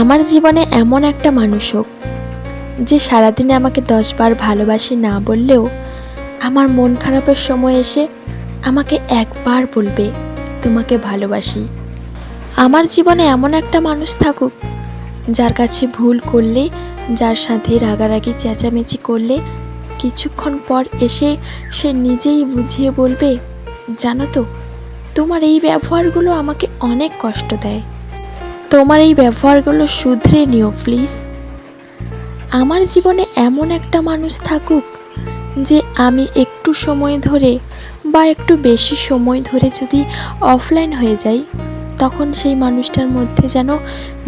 আমার জীবনে এমন একটা মানুষ হোক, যে সারাদিনে আমাকে দশবার ভালোবাসি না বললেও আমার মন খারাপের সময় এসে আমাকে একবার বলবে, তোমাকে ভালোবাসি। আমার জীবনে এমন একটা মানুষ থাকুক, যার কাছে ভুল করলে, যার সাথে রাগারাগি, চেঁচামেচি করলে কিছুক্ষণ পর এসে সে নিজেই বুঝিয়ে বলবে, জানো তো, তোমার এই ব্যবহারগুলো আমাকে অনেক কষ্ট দেয়। তোমার এই ব্যবহারগুলো শুধরে নিও, প্লিজ। আমার জীবনে এমন একটা মানুষ থাকুক যে আমি একটু সময় ধরে বা একটু বেশি সময় ধরে যদি অফলাইন হয়ে যাই, তখন সেই মানুষটার মধ্যে যেন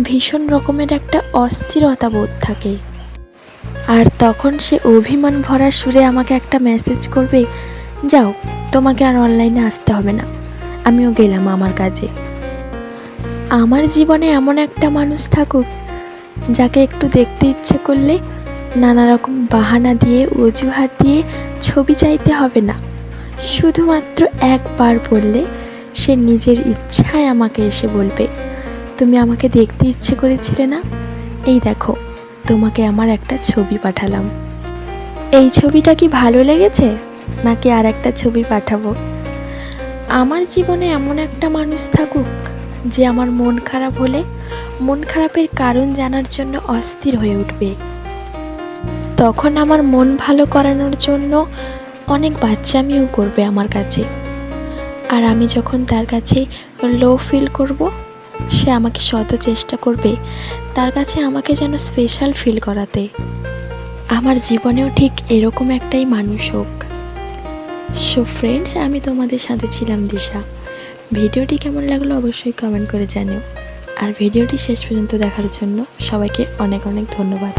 ভীষণ রকমের একটা অস্থিরতা বোধ থাকে। আর তখন সে অভিমান ভরা সুরে আমাকে একটা মেসেজ করবে, যাও, তোমাকে আর অনলাইনে আসতে হবে না। আমিও গেলাম আমার কাজে। আমার জীবনে এমন একটা মানুষ থাকুক, যাকে একটু দেখতে ইচ্ছে করলে নানা রকম বাহানা দিয়ে, অজুহাত দিয়ে ছবি চাইতে হবে না। শুধুমাত্র একবার বললে সে নিজের ইচ্ছায় আমাকে এসে বলবে, তুমি আমাকে দেখতে ইচ্ছে করেছিলে না? এই দেখো, তোমাকে আমার একটা ছবি পাঠালাম। এই ছবিটা কি ভালো লেগেছে, নাকি আর একটা ছবি পাঠাবো? আমার জীবনে এমন একটা মানুষ থাকুক যে আমার মন খারাপ হলে মন খারাপের কারণ জানার জন্য অস্থির হয়ে উঠবে। তখন আমার মন ভালো করানোর জন্য অনেক বাচ্চামিও করবে আমার কাছে। আর আমি যখন তার কাছে লো ফিল করব, সে আমাকে শত চেষ্টা করবে, তার কাছে আমাকে যেন স্পেশাল ফিল করাতে। আমার জীবনেও ঠিক এরকম একটাই মানুষ হোক। সো ফ্রেন্ডস আমি তোমাদের সাথে ছিলাম দিশা। ভিডিওটি কেমন লাগল অবশ্যই কমেন্ট করে জানিও। আর ভিডিওটি শেষ পর্যন্ত দেখার জন্য সবাইকে অনেক অনেক ধন্যবাদ।